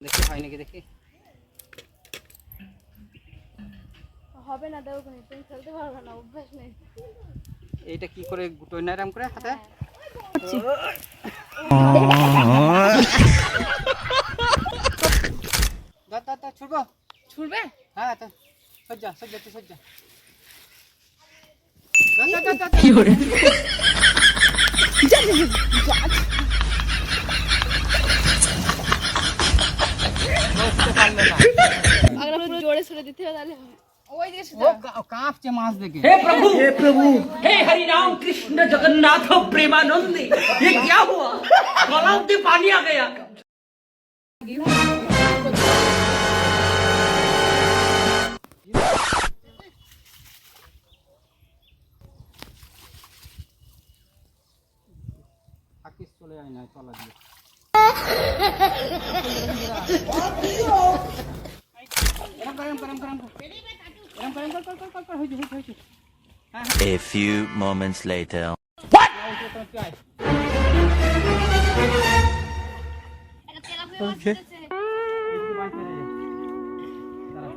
দেখি হয় নাকি দেখি? হবে না দেবো তুমি তুমি খেলতে পারবে না অভ্যাস নেই। এইটা কি করে গুটোয় না এরম করে হাতে? ধর, ধর, ধর, ছুড়বো? ছুটবে হ্যাঁ তো সজ্জা সজ্জা তুই সজ্জা। ধর, ধর, ধর। আগে পুরো জোরে ছুড়ে দিতে হবে তাহলে হবে ওই দিকে ও কা- কাঁপছে মাছ দেখে हे प्रभु हे प्रभु हे हरि राम कृष्ण जगन्नाथ प्रेमानंद ये क्या हुआ गलाव से पानी आ गया থাকিস চলে যায় না চলা দিয়ে A few moments later. না, হয়েছে, তোমার কি হয়? এইদিকে বাঁশ ধরে যায়। দাঁড়াও।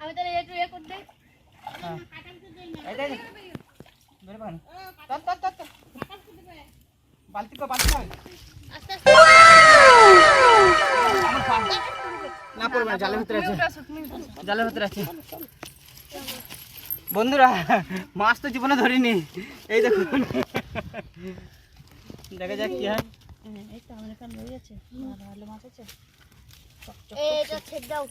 আমি তাহলে একটু ইয়ে করতে হ্যাঁ। এই দে, দে। বের কর। ধর, ধর, না জালের ভিতরে আছে। জালের ভিতরে আছে। বন্ধুরা মাছ তো জীবনে ধরিনি। এই দেখুন দেখা যাক কি হয়। এই তো ভালো মাছ আছে। ছেড়ে দাও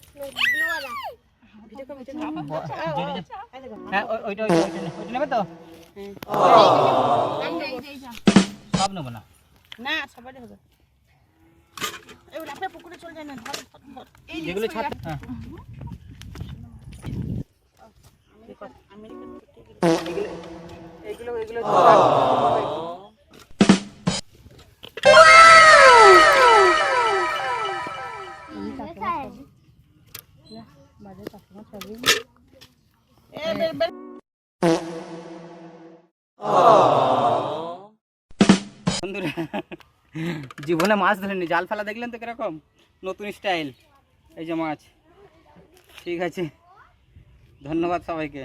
হ্যাঁ ওইটা ওইটা ওইটা নে- ওইটা নেবে তো? সব নেব না? না সবারই হবে। এগুলো আপনার পুকুরে চলে যায় না ধর ধর, ধর। যেগুলো ছাড় হ্যাঁ। এ বের বের বন্ধুরা। জীবনে মাছ ধরেনি জাল ফেলা দেখলেন তো কীরকম? নতুন স্টাইল এই যে মাছ। ঠিক আছে। ধন্যবাদ সবাইকে।